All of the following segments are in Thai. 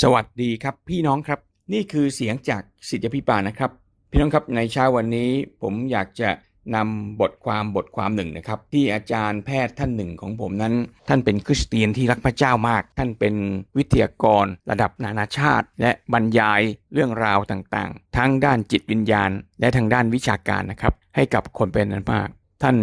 สวัสดีครับพี่น้องครับ นี่คือเสียงจากสิทธิพิบาลนะครับ พี่น้องครับในเช้าวันนี้ผมอยากจะนำบทความบทความหนึ่งนะครับ ที่อาจารย์แพทย์ท่านหนึ่งของผมนั้น ท่านเป็นคริสเตียนที่รักพระเจ้ามาก ท่านเป็นวิทยากรระดับนานาชาติ และบรรยายเรื่องราวต่างๆ ทั้งด้านจิตวิญญาณ และทางด้านวิชาการนะครับ ให้กับคนเป็นนั้นมาก ท่าน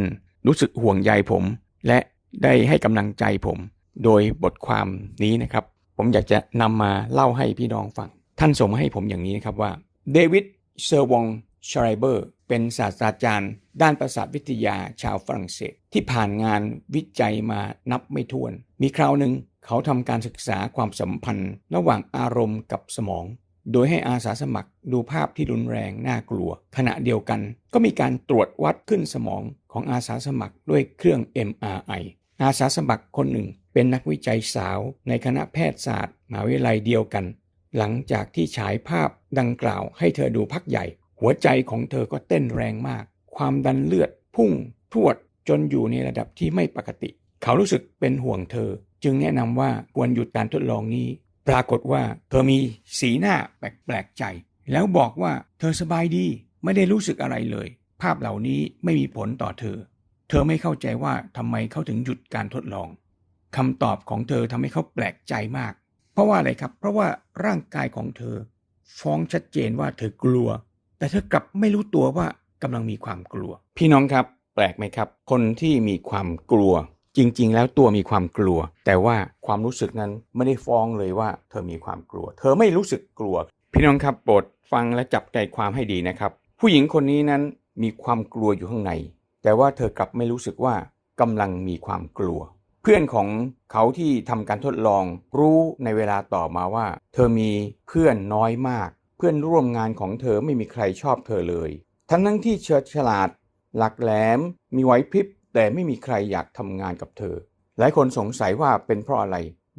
รู้สึกห่วงใยผม และได้ให้กำลังใจผม โดยบทความนี้นะครับ ผมอยากจะนำมาเล่าให้พี่น้องฟัง ท่านส่งมาให้ผมอย่างนี้นะครับว่าเดวิดเซอร์วองชไ r เบอร์เป็นศาสตราจารย์ ด้านประสาทวิทยาชาวฝรั่งเศส ที่ผ่านงานวิจัยมานับไม่ถ้วน มีคราวหนึ่งเขาทำการศึกษาความสัมพันธ์ ระหว่างอารมณ์กับสมอง โดยให้อาสาสมัครดูภาพที่รุนแรงน่ากลัว ขณะเดียวกัน ก็มีการตรวจวัดขึ้นสมองของอาสาสมัครด้วยเครื่อง MRI อาสาสมัครคนหนึ่งเป็นนักวิจัยสาวในคณะแพทยศาสตร์มหาวิทยาลัยเดียวกัน หลังจากที่ฉายภาพดังกล่าวให้เธอดูพักใหญ่ หัวใจของเธอก็เต้นแรงมาก ความดันเลือดพุ่งพรวดจนอยู่ในระดับที่ไม่ปกติ เขารู้สึกเป็นห่วงเธอ จึงแนะนำว่าควรหยุดการทดลองนี้ ปรากฏว่าเธอมีสีหน้าแปลกๆใจ แล้วบอกว่าเธอสบายดีไม่ได้รู้สึกอะไรเลย ภาพเหล่านี้ไม่มีผลต่อเธอ เธอไม่เข้าใจว่าทำไมเขาถึงหยุดการทดลองคำตอบของเธอทำให้เขาแปลกใจมาก เพราะว่าอะไรครับ เพราะว่าร่างกายของเธอ ฟ้องชัดเจนว่าเธอกลัว แต่เธอกลับไม่รู้ตัวว่ากำลังมีความกลัว พี่น้องครับ แปลกไหมครับ คนที่มีความกลัว จริง ๆ แล้วตัวมีความกลัว แต่ว่าความรู้สึกนั้นไม่ได้ฟ้องเลยว่า เธอมีความกลัว เธอไม่รู้สึกกลัว พี่น้องครับโปรดฟังและจับใจความให้ดีนะครับ ผู้หญิงคนนี้นั้นมีความกลัวอยู่ข้างใน แต่ว่าเธอกลับไม่รู้สึกว่ากำลังมีความกลัว เพื่อนของเขาที่ทำการทดลองรู้ในเวลาต่อมาว่า เธอมีเพื่อนน้อยมาก เพื่อนร่วมงานของเธอไม่มีใครชอบเธอเลย ทั้งทั้งที่เฉิดฉลาด หลักแหลม มีไหวพริบ แต่ไม่มีใครอยากทำงานกับเธอ หลายคนสงสัยว่าเป็นเพราะอะไร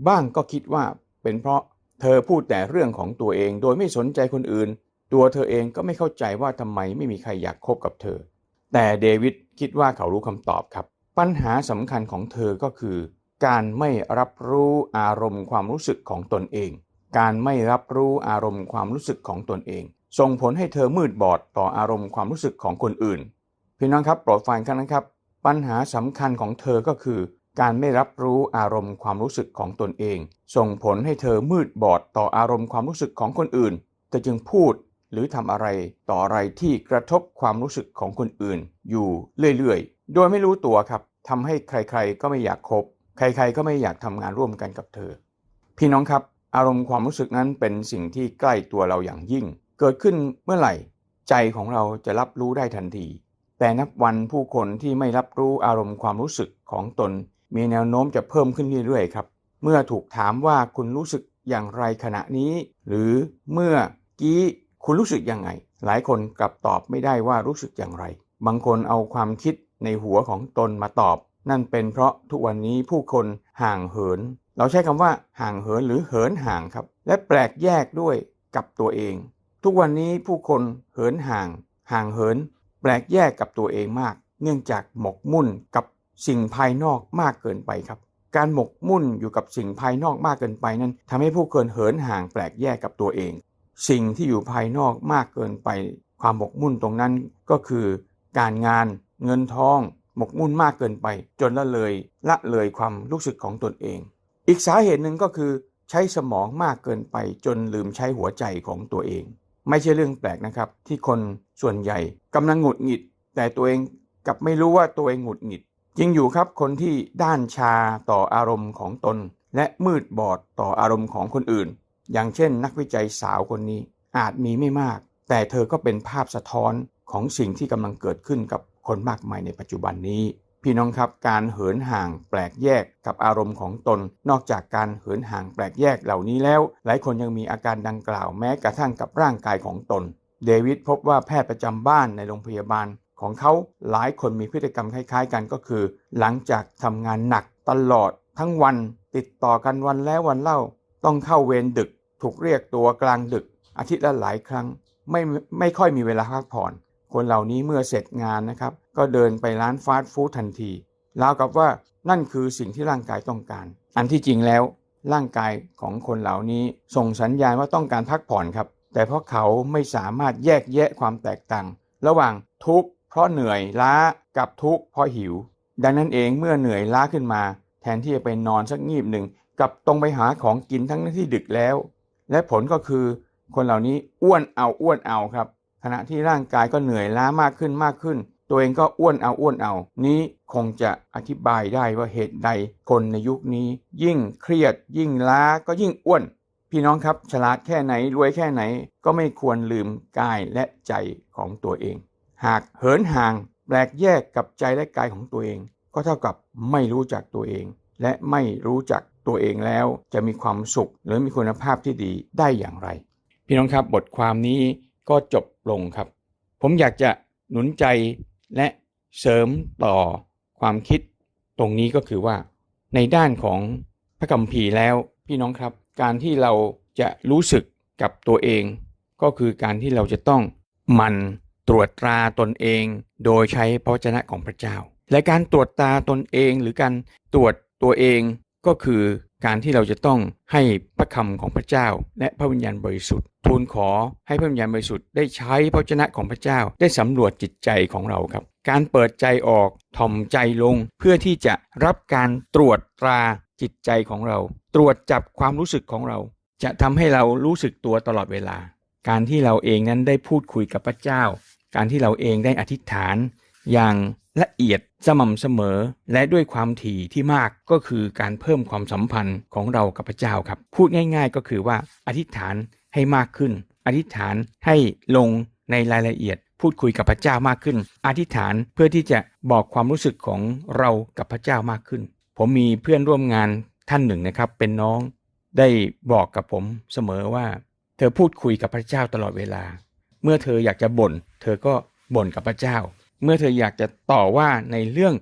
บ้างก็คิดว่าเป็นเพราะเธอพูดแต่เรื่องของตัวเองโดยไม่สนใจคนอื่น ตัวเธอเองก็ไม่เข้าใจว่าทำไมไม่มีใครอยากคบกับเธอ แต่เดวิด คิดว่าเขารู้คำตอบครับ ปัญหาสำคัญของเธอก็คือ การไม่รับรู้อารมณ์ความรู้สึกของตนเอง การไม่รับรู้อารมณ์ความรู้สึกของตนเอง ส่งผลให้เธอมืดบอดต่ออารมณ์ความรู้สึกของคนอื่น พี่น้องครับโปรดฟังกันนะครับ ปัญหาสำคัญของเธอก็คือ การไม่รับรู้อารมณ์ความรู้สึกของตนเอง ส่งผลให้เธอมืดบอดต่ออารมณ์ความรู้สึกของคนอื่นเธอจึงพูด หรือทำอะไรต่ออะไรที่กระทบความรู้สึกของคนอื่น อยู่เรื่อยๆ โดยไม่รู้ตัวครับทำให้ใครๆก็ไม่อยากคบ ใครๆก็ไม่อยากทำงานร่วมกันกับเธอ พี่น้องครับ อารมณ์ความรู้สึกนั้นเป็นสิ่งที่ใกล้ตัวเราอย่างยิ่ง เกิดขึ้นเมื่อไหร่ ใจของเราจะรับรู้ได้ทันที แต่นับวันผู้คนที่ไม่รับรู้อารมณ์ความรู้สึกของตน มีแนวโน้มจะเพิ่มขึ้นเรื่อยๆครับเมื่อถูกถามว่าคุณรู้สึกอย่างไรขณะนี้ หรือเมื่อกี้ คุณรู้สึกยังไง หลายคนกลับตอบไม่ได้ว่ารู้สึกอย่างไร บางคนเอาความคิดในหัวของตนมาตอบ นั่นเป็นเพราะทุกวันนี้ผู้คนห่างเหิน เราใช้คำว่าห่างเหินหรือเหินห่างครับ และแปลกแยกด้วยกับตัวเอง ทุกวันนี้ผู้คนเหินห่าง ห่างเหิน แปลกแยกกับตัวเองมาก เนื่องจากหมกมุ่นกับสิ่งภายนอกมากเกินไปครับการหมกมุ่นอยู่กับสิ่งภายนอกมากเกินไปนั้นทำให้ผู้คนเหินห่างแปลกแยกกับตัวเอง สิ่งที่อยู่ภายนอกมากเกินไปความหมกมุ่นตรงนั้นก็คือ การงานเงินทอง หมกมุ่นมากเกินไป จนละเลยละเลยความรู้สึกของตนเอง อีกสาเหตุหนึ่งก็คือ ใช้สมองมากเกินไป จนลืมใช้หัวใจของตัวเอง ไม่ใช่เรื่องแปลกนะครับ ที่คนส่วนใหญ่กำลังหงุดหงิด แต่ตัวเองกลับไม่รู้ว่าตัวเองหงุดหงิดจริงอยู่ครับคนที่ด้านชาต่ออารมณ์ของตน และมืดบอดต่ออารมณ์ของคนอื่น อย่างเช่น นักวิจัยสาวคนนี้อาจมีไม่มาก แต่เธอก็เป็นภาพสะท้อนของสิ่งที่กำลังเกิดขึ้นกับคนมากมายในปัจจุบันนี้ พี่น้องครับการเหินห่างแปลกแยกกับอารมณ์ของตน นอกจากการเหินห่างแปลกแยกเหล่านี้แล้ว หลายคนยังมีอาการดังกล่าวแม้กระทั่งกับร่างกายของตน เดวิดพบว่าแพทย์ประจำบ้านในโรงพยาบาล ของเขาหลายคนมีพฤติกรรมคล้ายๆ กันก็คือ หลังจากทำงานหนักตลอดทั้งวัน ติดต่อกันวันแล้ววันเล่า ต้องเข้าเวรดึก ถูกเรียกตัวกลางดึก อาทิตย์ละหลายครั้ง ไม่ไม่ค่อยมีเวลาพักผ่อน คนเหล่านี้เมื่อเสร็จงานนะครับ ก็เดินไปร้านฟาสต์ฟู้ดทันทีราวกับว่านั่นคือสิ่งที่ร่างกายต้องการ อันที่จริงแล้ว ร่างกายของคนเหล่านี้ส่งสัญญาณว่าต้องการพักผ่อนครับ แต่เพราะเขาไม่สามารถแยกแยะความแตกต่าง ระหว่างทุกข์เพราะเหนื่อยล้ากับทุกข์เพราะหิว ดังนั้นเองเมื่อเหนื่อยล้าขึ้นมา แทนที่จะไปนอนสักงีบหนึ่งกับตรงไปหาของกินทั้งที่ดึกแล้ว และผลก็คือคนเหล่านี้อ้วนเอาอ้วนเอาครับ ขณะที่ร่างกายก็เหนื่อยล้ามากขึ้นมากขึ้น ตัวเองก็อ้วนเอาอ้วนเอา นี้คงจะอธิบายได้ว่าเหตุใดคนในยุคนี้ ยิ่งเครียด ยิ่งล้าก็ยิ่งอ้วน พี่น้องครับฉลาดแค่ไหนรวยแค่ไหน ก็ไม่ควรลืมกายและใจของตัวเอง หากเหินห่างแปลกแยกกับใจและกายของตัวเอง ก็เท่ากับไม่รู้จักตัวเอง และไม่รู้จัก ตัวเองแล้วจะมีความสุข หรือมีคุณภาพที่ดีได้อย่างไร พี่น้องครับบทความนี้ก็จบลงครับ ผมอยากจะหนุนใจและเสริมต่อความคิดตรงนี้ก็คือว่า ในด้านของพระคัมภีร์แล้ว พี่น้องครับ การที่เราจะรู้สึกกับตัวเอง ก็คือการที่เราจะต้องมันตรวจตราตนเอง โดยใช้พระวจนะของพระเจ้า และการตรวจตราตนเองหรือการตรวจตัวเอง ก็คือการที่เราจะต้องให้พระคำของพระเจ้า และพระวิญญาณบริสุทธิ์ทูลขอให้พระวิญญาณบริสุทธิ์ได้ใช้พระวจนะของพระเจ้า ได้สำรวจจิตใจของเราครับ การเปิดใจออกถ่อมใจลง เพื่อที่จะรับการตรวจตราจิตใจของเรา ตรวจจับความรู้สึกของเรา จะทำให้เรารู้สึกตัวตลอดเวลา การที่เราเองนั้นได้พูดคุยกับพระเจ้า การที่เราเองได้อธิษฐาน อย่างละเอียดสม่ำเสมอ และด้วยความถี่ที่มากก็คือการเพิ่มความสัมพันธ์ของเรากับพระเจ้าครับ พูดง่าย ๆ ก็คือว่าอธิษฐานให้มากขึ้น อธิษฐานให้ลงในรายละเอียด พูดคุยกับพระเจ้ามากขึ้น อธิษฐานเพื่อที่จะบอกความรู้สึกของเรากับพระเจ้ามากขึ้น ผมมีเพื่อนร่วมงานท่านหนึ่งนะครับ เป็นน้องได้บอกกับผมเสมอว่า เธอพูดคุยกับพระเจ้าตลอดเวลา เมื่อเธออยากจะบ่น เธอก็บ่นกับพระเจ้า เมื่อเธออยากจะต่อว่าในเรื่อง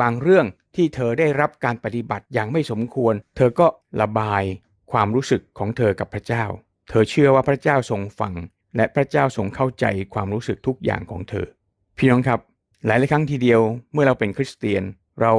บางเรื่องที่เธอได้รับการปฏิบัติอย่างไม่สมควร เธอก็ระบายความรู้สึกของเธอกับพระเจ้า เธอเชื่อว่าพระเจ้าทรงฟัง และพระเจ้าทรงเข้าใจความรู้สึกทุกอย่างของเธอ พี่น้องครับ หลายหลายครั้งทีเดียวเมื่อเราเป็นคริสเตียน เรา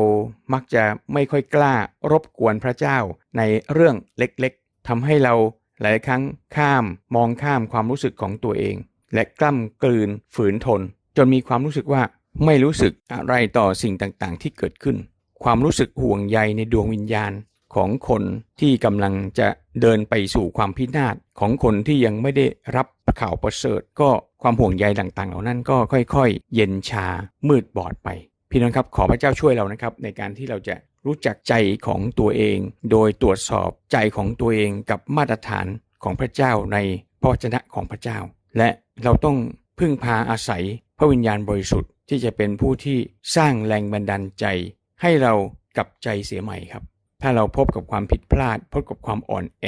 มักจะไม่ค่อยกล้ารบกวนพระเจ้าในเรื่องเล็กๆทำให้เราหลายครั้งข้ามมองข้ามความรู้สึกของตัวเอง และกล้ำกลืนฝืนทน จนมีความรู้สึกว่าไม่รู้สึกอะไรต่อสิ่งต่างๆ ที่เกิดขึ้น ความรู้สึกห่วงใยในดวงวิญญาณของคนที่กำลังจะเดินไปสู่ความพินาศของคนที่ยังไม่ได้รับข่าวประเสริฐ ก็ความห่วงใยต่างๆ เหล่านั้นก็ค่อยๆ เย็นชามืดบอดไป พี่น้องครับขอพระเจ้าช่วยเรานะครับ ในการที่เราจะรู้จักใจของตัวเอง โดยตรวจสอบใจของตัวเองกับมาตรฐานของพระเจ้าในพระวจนะของพระเจ้า และเราต้องพึ่งพาอาศัย พระวิญญาณบริสุทธิ์ที่จะเป็นผู้ที่สร้างแรงบันดาลใจ ให้เรากลับใจเสียใหม่ครับ ถ้าเราพบกับความผิดพลาด พบกับความอ่อนแอ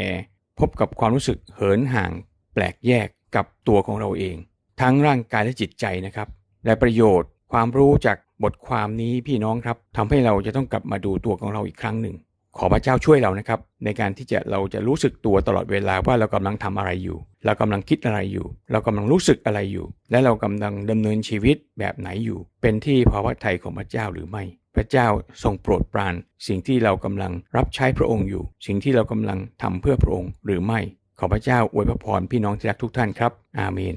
พบกับความรู้สึกเหินห่าง แปลกแยกกับตัวของเราเอง ทั้งร่างกายและจิตใจนะครับ และประโยชน์ความรู้จากบทความนี้พี่น้องครับทำให้เราจะต้องกลับมาดูตัวของเราอีกครั้งหนึ่ง ขอพระเจ้าช่วยเรานะครับ ในการที่จะเราจะรู้สึกตัวตลอดเวลาว่าเรากำลังทำอะไรอยู่ เรากำลังคิดอะไรอยู่ เรากำลังรู้สึกอะไรอยู่ และเรากำลังดำเนินชีวิตแบบไหนอยู่ เป็นที่พระทัยของพระเจ้าหรือไม่ พระเจ้าทรงโปรดปราน สิ่งที่เรากำลังรับใช้พระองค์อยู่ สิ่งที่เรากำลังทำเพื่อพระองค์หรือไม่ ขอพระเจ้าอวยพรพี่น้องที่รักทุกท่านครับ อาเมน